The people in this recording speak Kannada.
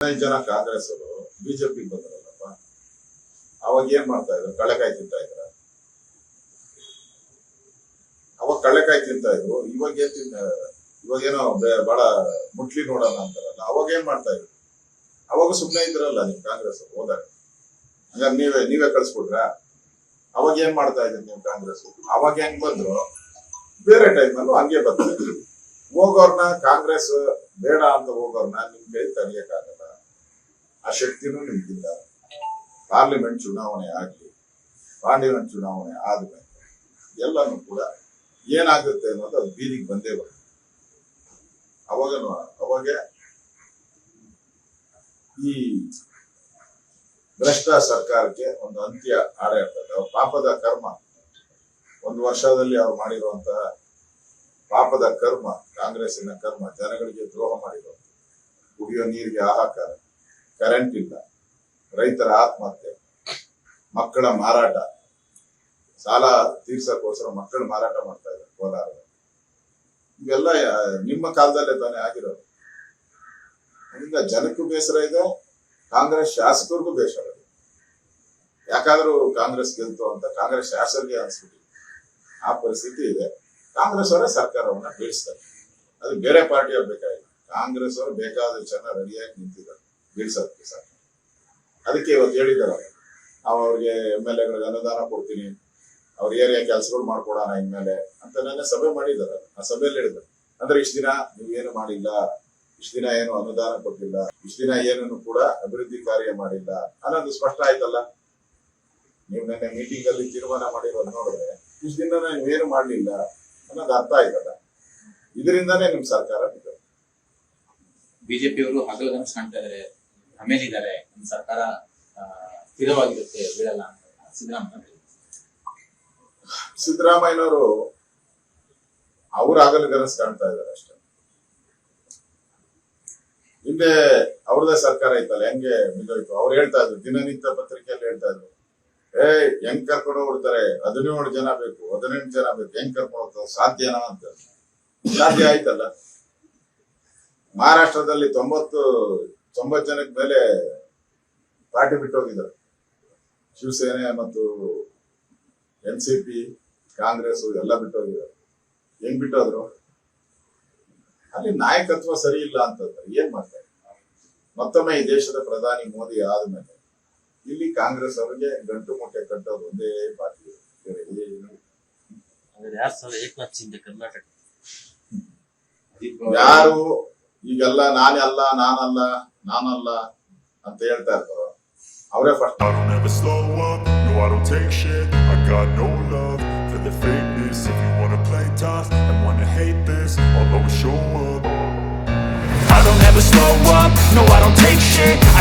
ಹದಿನೈದು ಜನ ಕಾಂಗ್ರೆಸ್ ಅವರು ಬಿಜೆಪಿ ಬಂದ್ರಲ್ಲಪ್ಪ ಅವಾಗ ಏನ್ ಮಾಡ್ತಾ ಇದ್ರು? ಕಳೆಕಾಯಿ ತಿಂತಾ ಇದ್ರ? ಅವಾಗ ಕಳೆಕಾಯಿ ತಿಂತಾ ಇದ್ರು. ಇವಾಗ ಏನ್ ತಿನ್ನ ಇವಾಗ ಏನೋ ಬೆ- ಬಹಳ ಮುಟ್ಲಿ ನೋಡೋಣ ಅಂತಾರಲ್ಲ. ಅವಾಗ ಏನ್ ಮಾಡ್ತಾ ಇದ್ರು? ಅವಾಗ ಸುಮ್ನೆ ಇದ್ರಲ್ಲ ನಿಮ್ ಕಾಂಗ್ರೆಸ್ ಅವ್ರು ಹೋದಾಗ. ಹಂಗಾರೆ ನೀವೇ ನೀವೇ ಕಳ್ಸ್ಕೊಟ್ರ? ಅವಾಗ ಏನ್ ಮಾಡ್ತಾ ಇದ್ರಿ ನೀವು ಕಾಂಗ್ರೆಸ್ ಅವಾಗ ಹೆಂಗ್ ಬಂದ್ರು? ಬೇರೆ ಟೈಮಲ್ಲೂ ಹಂಗೆ ಬರ್ತಾರೆ ಹೋಗೋರ್ನ ಕಾಂಗ್ರೆಸ್ ಬೇಡ ಅಂತ ಹೋಗೋರ್ನ ನಿಮ್ ಕೈ ತಡೆಯಕ್ಕಾಗಲ್ಲ ಆ ಶಕ್ತಿನೂ ನಿಮ್ಗಿಲ್ಲ. ಪಾರ್ಲಿಮೆಂಟ್ ಚುನಾವಣೆ ಆಗ್ಲಿ ಪಾರ್ಲಿಮೆಂಟ್ ಚುನಾವಣೆ ಆದ್ಮೇಲೆ ಎಲ್ಲಾನು ಕೂಡ ಏನಾಗುತ್ತೆ ಅನ್ನೋದು ಅದು ಬೀದಿಗೆ ಬಂದೇ ಬರುತ್ತೆ. ಅವಾಗ ಅವಾಗ ಈ ಭ್ರಷ್ಟ ಸರ್ಕಾರಕ್ಕೆ ಒಂದು ಅಂತ್ಯ ಆಡ ಇರ್ತದೆ. ಅವ್ರ ಪಾಪದ ಕರ್ಮ. ಒಂದು ವರ್ಷದಲ್ಲಿ ಅವ್ರು ಮಾಡಿರುವಂತಹ ಪಾಪದ ಕರ್ಮ, ಕಾಂಗ್ರೆಸ್ಸಿನ ಕರ್ಮ, ಜನಗಳಿಗೆ ದ್ರೋಹ ಮಾಡಿರೋ ಕುಡಿಯೋ ನೀರಿಗೆ ಹಾಹಾಕಾರ. ಕರೆಂಟ್ ಇಲ್ಲ. ರೈತರ ಆತ್ಮಹತ್ಯೆ, ಮಕ್ಕಳ ಮಾರಾಟ. ಸಾಲ ತೀರ್ಸಕ್ಕೋಸ್ಕರ ಮಕ್ಕಳು ಮಾರಾಟ ಮಾಡ್ತಾ ಇದ್ದಾರೆ ಕೋಲಾರದಲ್ಲಿ. ಇವೆಲ್ಲ ನಿಮ್ಮ ಕಾಲದಲ್ಲೇ ತಾನೇ ಆಗಿರೋದು. ಅದರಿಂದ ಜನಕ್ಕೂ ಬೇಸರ ಇದೆ, ಕಾಂಗ್ರೆಸ್ ಶಾಸಕರಿಗೂ ಬೇಸರ ಇದೆ. ಯಾಕಾದ್ರೂ ಕಾಂಗ್ರೆಸ್ ಗೆಲ್ತು ಅಂತ ಕಾಂಗ್ರೆಸ್ ಶಾಸಕರಿಗೆ ಅನ್ಸ್ಬಿಟ್ಟಿದೆ. ಆ ಪರಿಸ್ಥಿತಿ ಇದೆ. ಕಾಂಗ್ರೆಸ್ ಅವರೇ ಸರ್ಕಾರವನ್ನ ಬೀಳಿಸ್ತಾರೆ. ಅದು ಬೇರೆ ಪಾರ್ಟಿ ಅವ್ರು ಬೇಕಾಗಿಲ್ಲ. ಕಾಂಗ್ರೆಸ್ ಅವರು ಬೇಕಾದ ಜನ ರೆಡಿಯಾಗಿ ನಿಂತಿದ್ದಾರೆ. ಬೀಳ್ಸೋದಕ್ಕೆ ಸರ್ ಅದಕ್ಕೆ ಇವತ್ತು ಹೇಳಿದ್ದಾರೆ ನಾವು ಅವ್ರಿಗೆ ಎಂ ಎಲ್ ಎಗಳಿಗೆ ಅನುದಾನ ಕೊಡ್ತೀನಿ. ಅವ್ರ ಏರಿಯಾ ಕೆಲಸಗಳು ಮಾಡ್ಕೊಡೋಣ ಇನ್ಮೇಲೆ ಅಂತ ನನ್ನ ಸಭೆ ಮಾಡಿದ್ದಾರೆ. ಆ ಸಭೆಯಲ್ಲಿ ಹೇಳಿದ್ದಾರೆ. ಅಂದ್ರೆ ಇಷ್ಟು ದಿನ ನೀವೇನು ಮಾಡಿಲ್ಲ, ಇಷ್ಟು ದಿನ ಏನು ಅನುದಾನ ಕೊಟ್ಟಿಲ್ಲ, ಇಷ್ಟು ದಿನ ಏನನ್ನು ಕೂಡ ಅಭಿವೃದ್ಧಿ ಕಾರ್ಯ ಮಾಡಿಲ್ಲ ಅನ್ನೋದು ಸ್ಪಷ್ಟ ಆಯ್ತಲ್ಲ? ನೀವು ನನ್ನ ಮೀಟಿಂಗ್ ಅಲ್ಲಿ ತೀರ್ಮಾನ ಮಾಡಿರೋದು ನೋಡಿದ್ರೆ ಇಷ್ಟು ದಿನ ನೀವೇನು ಮಾಡಲಿಲ್ಲ ಅನ್ನೋದು ಅರ್ಥ ಆಯ್ತಲ್ಲ? ಇದರಿಂದಾನೇ ನಿಮ್ ಸರ್ಕಾರ. ಬಿಜೆಪಿಯವರು ಹಗಲು ಕಾಣ್ತಾ ಇದಾರೆ ಆಮೇಲಿದ್ದಾರೆ ನಮ್ಮ ಸರ್ಕಾರ ಸ್ಥಿರವಾಗಿರುತ್ತೆ ಬೀಳಲ್ಲ ಅಂತ ಸಿದ್ದರಾಮಯ್ಯ. ಸಿದ್ದರಾಮಯ್ಯನವರು ಅವ್ರ ಆಗಲು ಕನಸು ಕಾಣ್ತಾ ಇದ್ದಾರೆ ಅಷ್ಟೇ. ಹಿಂದೆ ಅವ್ರದೇ ಸರ್ಕಾರ ಇತ್ತಲ್ಲ, ಹೆಂಗೆ ಬಿದ್ದೋಯ್ತು ಅವ್ರು ಹೇಳ್ತಾ ಇದ್ರು, ದಿನನಿತ್ಯ ಪತ್ರಿಕೆಯಲ್ಲಿ ಹೇಳ್ತಾ ಇದ್ರು. ಏ ಹೆಂಗ್ ಕರ್ಕೊಂಡು ಹೋಗ್ತಾರೆ ಹದಿನೇಳು ಜನ ಬೇಕು, ಹದಿನೆಂಟು ಜನ ಬೇಕು, ಹೆಂಗ್ ಕರ್ಕೊಂಡು ಹೋಗ್ತಾರೆ? ಸಾಧ್ಯನಾ ಅಂತ. ಸಾಧ್ಯ ಆಯ್ತಲ್ಲ? ಮಹಾರಾಷ್ಟ್ರದಲ್ಲಿ ತೊಂಬತ್ತು ತೊಂಬತ್ತು ಜನಕ್ಕೆ ಮೇಲೆ ಪಾರ್ಟಿ ಬಿಟ್ಟು ಹೋಗಿದ್ದಾರೆ ಶಿವಸೇನೆ ಮತ್ತು ಎನ್ ಸಿ ಪಿ ಕಾಂಗ್ರೆಸ್ ಎಲ್ಲ ಬಿಟ್ಟೋಗಿದ್ದಾರೆ. ಹೆಂಗ್ ಬಿಟ್ಟೋದ್ರು? ಅಲ್ಲಿ ನಾಯಕತ್ವ ಸರಿ ಇಲ್ಲ ಅಂತಂದ್ರೆ ಏನ್ ಮಾಡ್ತಾರೆ? ಮತ್ತೊಮ್ಮೆ ಈ ದೇಶದ ಪ್ರಧಾನಿ ಮೋದಿ ಆದ್ಮೇಲೆ ಇಲ್ಲಿ ಕಾಂಗ್ರೆಸ್ ಅವರಿಗೆ ಗಂಟು ಮುಟ್ಟೆ ಕಟ್ಟೋದು ಒಂದೇ ಪಾರ್ಟಿ. ಏಕನಾಥ್ ಕರ್ನಾಟಕ? ಯಾರು? ಈಗೆಲ್ಲ ನಾನೇ ಅಲ್ಲ ನಾನಲ್ಲ. ನಾನಲ್ಲ ಅಂತ ಹೇಳ್ತಾ ಇರ್ತಾರೋ ಅವರೇ first I don't ever slow up, no I don't take shit I got no love for the fakeness If you wanna play tough and wanna hate this I'll always show up I don't ever slow up, no I don't take shit I